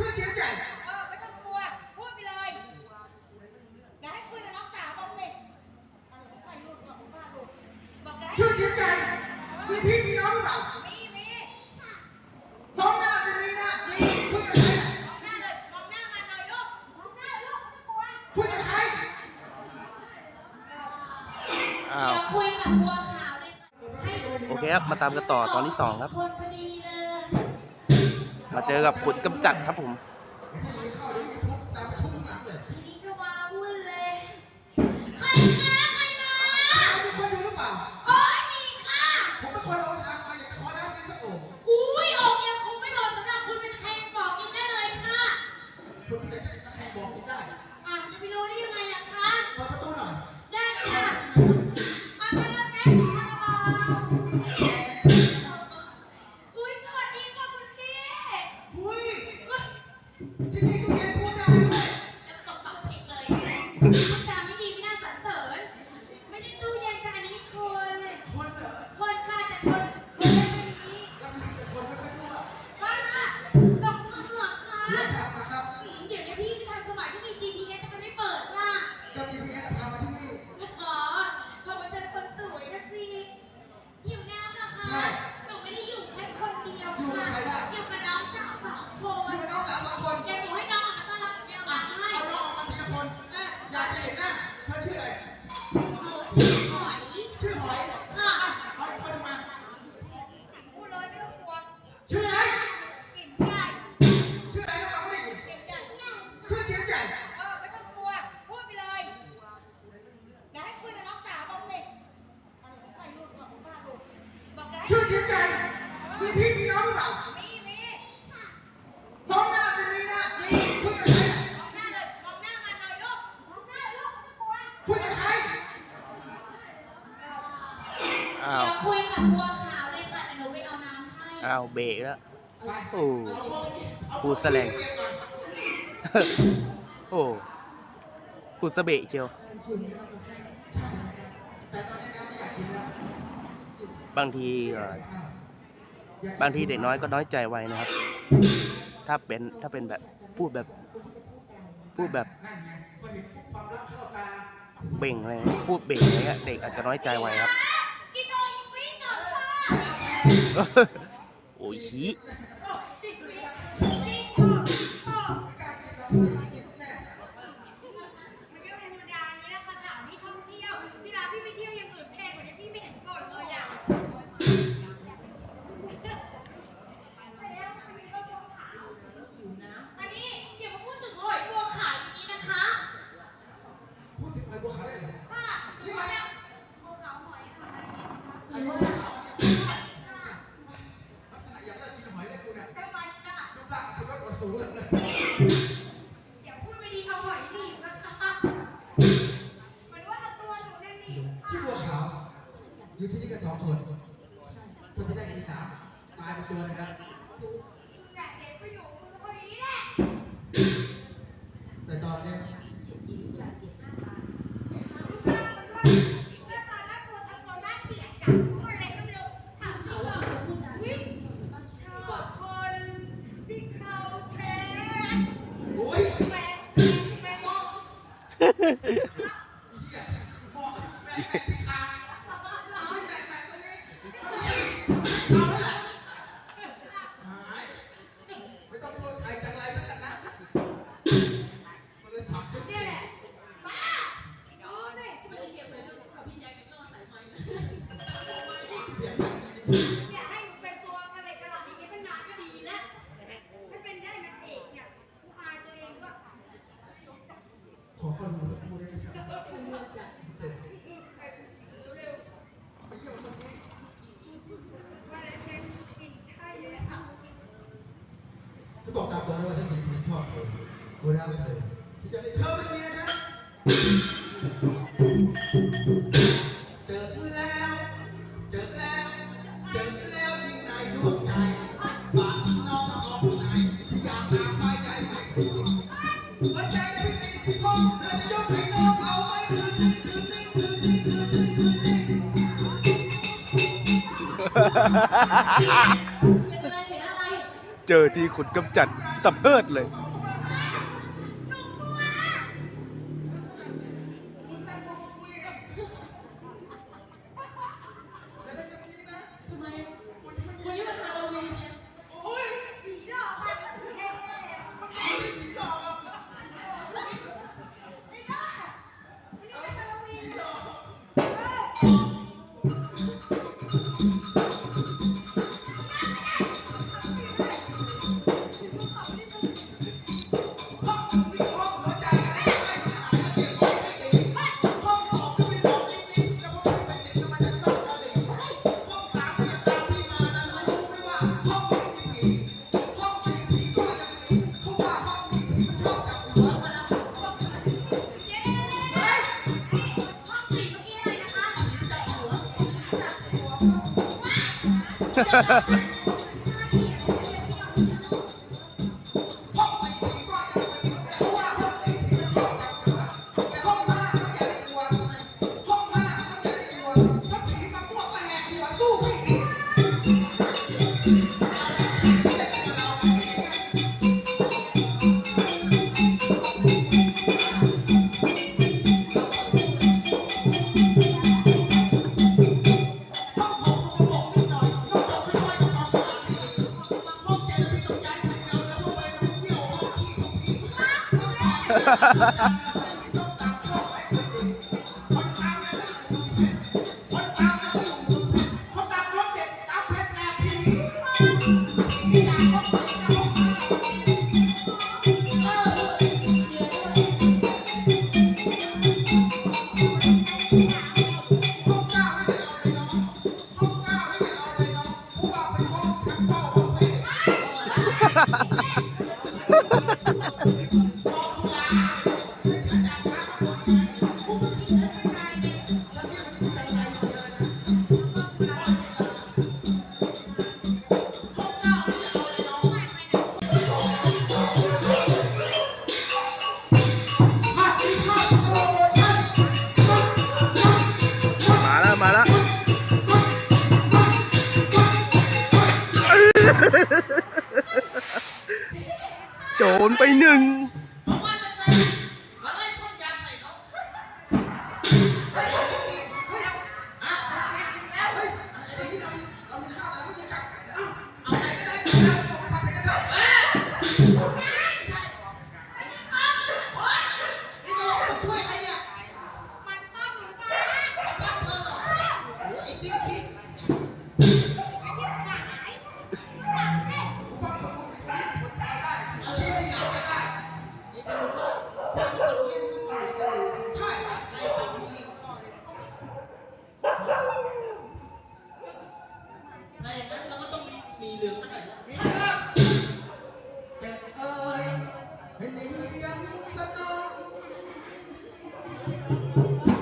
คือเสียใจเออไม่ต้องกลัว พูดไปเลยอย่าให้คุยกับน้องสาวบอกสิอะไรของใครลูกบอกของป้าลูกบอกอย่าให้คือเสียใจมีพี่มีน้องหรือเปล่ามีมีมองหน้าจะมีหน้าคุยกับใครมองหน้าเลยมองหน้ามาหน่อยลูกมองหน้าลูกไม่ต้องกลัวคุยกับใครอ้าว เดี๋ยวคุยกับบัวขาวเลยให้โอเคครับ มาตามกันต่อตอนที่สองครับ คนพอดีเลย มาเจอกับขุนกำจัดครับผมากจะเห็นหน้าเธอชื่ออะไรหนูชื่อหอยชื่อหอยเหรออะหอยคนมา พูดเลยไม่ต้องกลัวชื่ออะไร กิ่มใหญ่ชื่ออะไรน้องไม่ได้ยินกิ่มใหญ่ชื่อเสียงใหญ่เออไม่ต้องกลัว พูดไปเลยอย่าให้คุยกับน้องสาวบอกสิอะไรของใครลูกบอกของป้าลูกบอกอย่าให้ชื่อเสียงใหญ่มีพี่มีน้องหรือเปล่า แล้วไปโอ้เอาพวกเอาพพูวดกแสลงคุยกันก่อนโอ้พูดสะเบะเชียวแต่ตอนนี้น้ำไม่อยากกินแล้วบางทีเอ่อบางทีเด็กน้อยก็น้อยใจไวนะครับ ถ้าเป็นถ้าเป็นแบบพูดแบบ พูดแบบนั่นไงพอเห็นความรักเข้าตาเบ่งอะไรพูดเบ่งอะไรเงี้ยเด็กอาจจะน้อยใจไวครับกิน โออิฟิกก่อนค่ะโอ้ยชี้โออิฟิกฟิกพ่อพ่อกล้ากินเราไม่กินแน่มาเที่ยวในธรรมดานี้นะคะสถานที่ท่องเที่ยวที่ร้านพี่ไปเที่ยวอย่างอื่นแพงกว่านี้พี่ไม่เห็นก่อนเลยอะไปแล้วค่ะมีรถบัวขาวอันนี้อย่ามาพูดถึงหอย คนที่เขาแพ้โอ้ยแพ้แพ้บอกเหี้ยบอกแม่ที่คางไม่แม่แม่ตัวนี้เอาแล้วแหละ อยากให้หนูเป็นตัวกระเด็กกระหล่ำอย่างนี้ตั้งนานก็ดีแล้ว ไม่เป็นได้นางเอกเนี่ยกูอายตัวเองว่าขอคนมาสักครู่ได้ไหมครับเจ็บไปเยี่ยมคนนี้ว่าแล้วฉันกินใช่เลยอะ จะบอกตามตรงเลยว่าฉันเป็นคนชอบเธอเวลาไปเธอที่จะได้เธอเป็นเมียฉันเเจอที่ขุดกำจัดตำเพิดเลย Ha ha ha! Ha ha ha ha! ไปหนึ่ง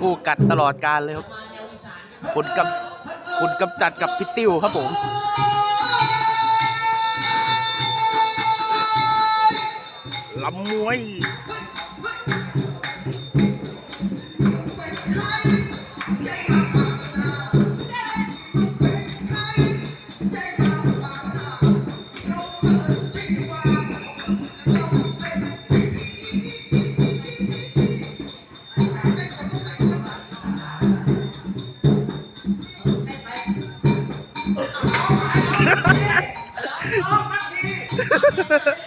คู่กัดตลอดการเลยครับขุนกำขุนกำจัดกับพิติวครับผมลำมวย Oh, my God.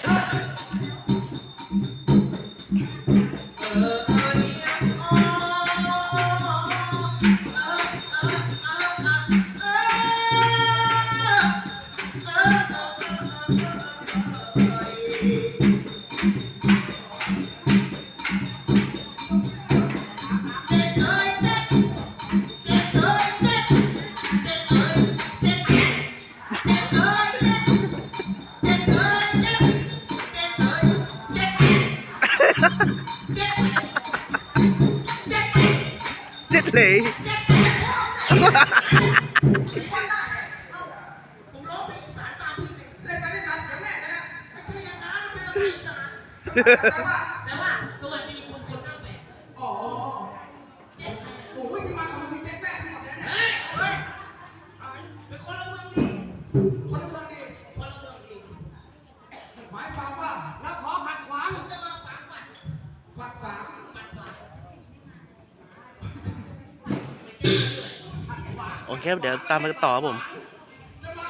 chết lì Ha ha ha. แค่เดี๋ยวตามมาต่อผม